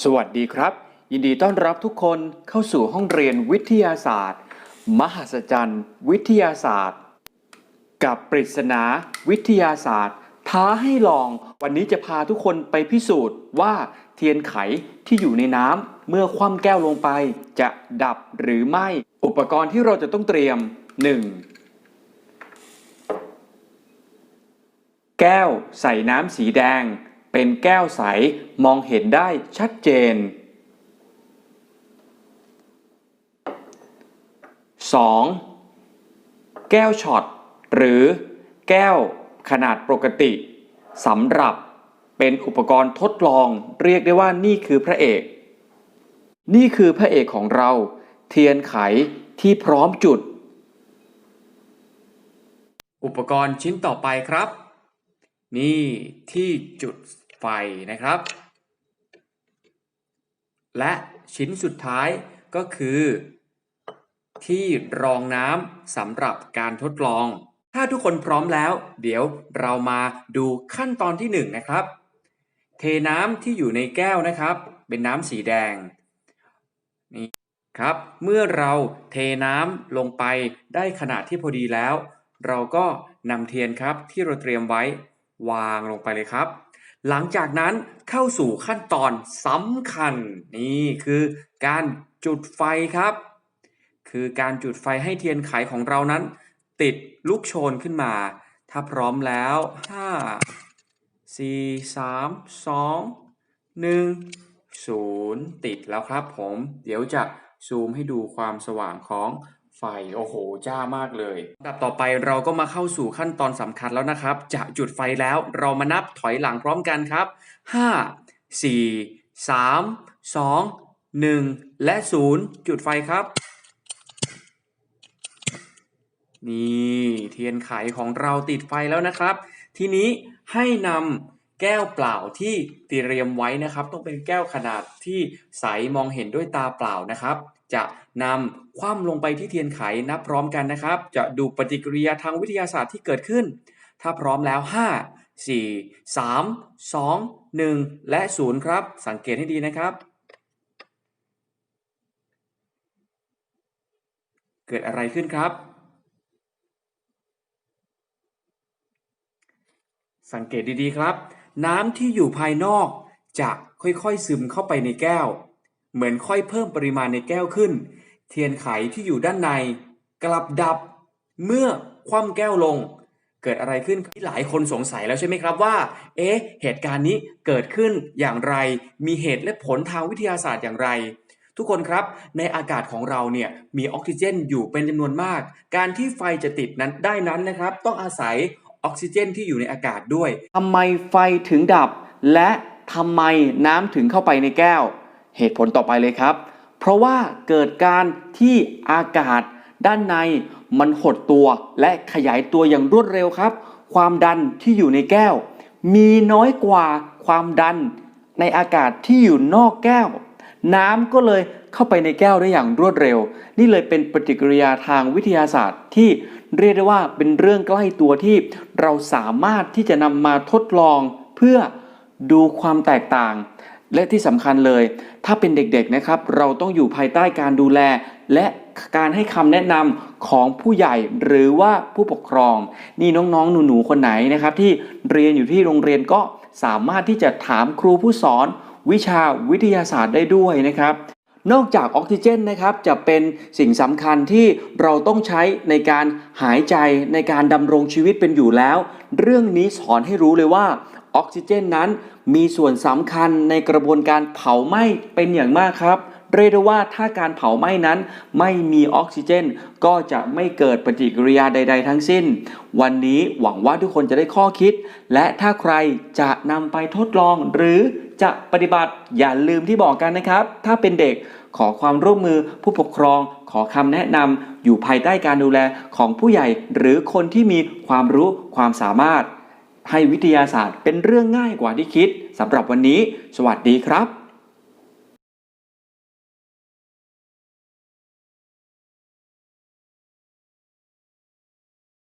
สวัสดีครับ ยินดีต้อนรับทุกคนเข้าสู่ห้องเรียนวิทยาศาสตร์ มหัศจรรย์ วิทยาศาสตร์ กับปริศนาวิทยาศาสตร์ ท้าให้ลอง วันนี้จะพาทุกคนไปพิสูจน์ว่าเทียนไขที่อยู่ในน้ำเมื่อคว่ำแก้วลงไป จะดับหรือไม่ อุปกรณ์ที่เราจะต้องเตรียม 1. แก้วใส่น้ำสีแดง เป็นแก้วใสมองเห็นได้ชัดเจน 2. แก้วช็อต หรือแก้วขนาดปกติสำหรับเป็นอุปกรณ์ทดลองเรียกได้ว่านี่คือพระเอก นี่คือพระเอกของเรา เทียนไขที่พร้อมจุด อุปกรณ์ชิ้นต่อไปครับ นี่ที่จุด ไฟนะครับ และชิ้นสุดท้ายก็คือ ที่รองน้ำสำหรับการทดลอง ถ้าทุกคนพร้อมแล้ว เดี๋ยวเรามาดูขั้นตอนที่หนึ่งนะครับ เทน้ำที่อยู่ในแก้วนะครับ เป็นน้ำสีแดงนี่ครับ เมื่อเราเทน้ำลงไปได้ขนาดที่พอดีแล้ว เราก็นำเทียนครับที่เราเตรียมไว้วางลงไปเลยครับ หลังจากนั้นเข้าสู่ขั้นตอนสำคัญนี่คือการจุดไฟครับ คือการจุดไฟให้เทียนไขของเรานั้น ติดลูกโชนขึ้นมา ถ้าพร้อมแล้ว5 4 3 2 1 0ติดแล้วครับผม เดี๋ยวจะซูมให้ดูความสว่างของ ไฟโอ้โห จ้ามากเลยลำดับต่อไปเราก็มาเข้าสู่ขั้นตอนสำคัญแล้วนะครับ จะจุดไฟแล้วเรามานับถอยหลังพร้อมกันครับ 5 4 3 2 1 และ 0 จุดไฟครับ นี่เทียนไขของเราติดไฟแล้วนะครับ ทีนี้ให้นำ แก้วเปล่าที่เตรียมไว้นะครับ ต้องเป็นแก้วขนาดที่ใสมองเห็นด้วยตาเปล่านะครับ จะนำคว่ำลงไปที่เทียนไขนับพร้อมกันนะครับ จะดูปฏิกิริยาทางวิทยาศาสตร์ที่เกิดขึ้น ถ้าพร้อมแล้ว 5 4 3 2 1 และ 0 ครับ สังเกตให้ดีนะครับเกิดอะไรขึ้นครับ สังเกตดีๆครับ น้ำที่อยู่ภายนอกจะค่อยๆซึมเข้าไปในแก้ว เหมือนค่อยเพิ่มปริมาณในแก้วขึ้น เทียนไขที่อยู่ด้านใน กลับดับ เมื่อคว่ำแก้วลง เกิดอะไรขึ้นที่หลายคนสงสัยแล้วใช่ไหมครับว่า เอ๊ะ เหตุการณ์นี้เกิดขึ้นอย่างไร มีเหตุและผลทางวิทยาศาสตร์อย่างไร ทุกคนครับ ในอากาศของเราเนี่ยมีออกซิเจนอยู่เป็นจำนวนมาก การที่ไฟจะติดนั้นได้นั้นนะครับ ต้องอาศัย ออกซิเจนที่อยู่ในอากาศด้วยทำไมไฟถึงดับ และทำไมน้ำถึงเข้าไปในแก้ว เหตุผลต่อไปเลยครับ เพราะว่าเกิดการที่อากาศด้านในมันหดตัวและขยายตัวอย่างรวดเร็วครับ ความดันที่อยู่ในแก้ว มีน้อยกว่าความดันในอากาศที่อยู่นอกแก้ว น้ำก็เลยเข้าไปในแก้วได้อย่างรวดเร็ว นี่เลยเป็นปฏิกิริยาทางวิทยาศาสตร์ที่ เรียกได้ว่าเป็นเรื่องใกล้ตัวที่เราสามารถที่จะนำมาทดลองเพื่อดูความแตกต่าง และที่สำคัญเลย ถ้าเป็นเด็กๆนะครับ เราต้องอยู่ภายใต้การดูแล และการให้คำแนะนำของผู้ใหญ่หรือว่าผู้ปกครอง นี่น้องๆ หนูๆ คนไหนนะครับ ที่เรียนอยู่ที่โรงเรียนก็สามารถที่จะถามครูผู้สอน วิชาวิทยาศาสตร์ได้ด้วยนะครับ นอกจากออกซิเจนนะครับจะเป็นสิ่งสำคัญที่เราต้องใช้ในการหายใจในการดำรงชีวิตเป็นอยู่แล้ว เรื่องนี้สอนให้รู้เลยว่าออกซิเจนนั้นมีส่วนสำคัญในกระบวนการเผาไหม้เป็นอย่างมากครับ เรียกได้ว่าถ้าการเผาไหม้นั้น ไม่มีออกซิเจน ก็จะไม่เกิดปฏิกิริยาใด ๆ ทั้งสิ้น วันนี้หวังว่าทุกคนจะได้ข้อคิด และถ้าใครจะนำไปทดลองหรือจะปฏิบัติอย่าลืมที่บอกกันนะครับ ถ้าเป็นเด็ก ขอความร่วมมือผู้ปกครอง ขอคำแนะนำอยู่ภายใต้การดูแลของผู้ใหญ่ หรือคนที่มีความรู้ความสามารถ ให้วิทยาศาสตร์เป็นเรื่องง่ายกว่าที่คิดสำหรับวันนี้ สวัสดีครับ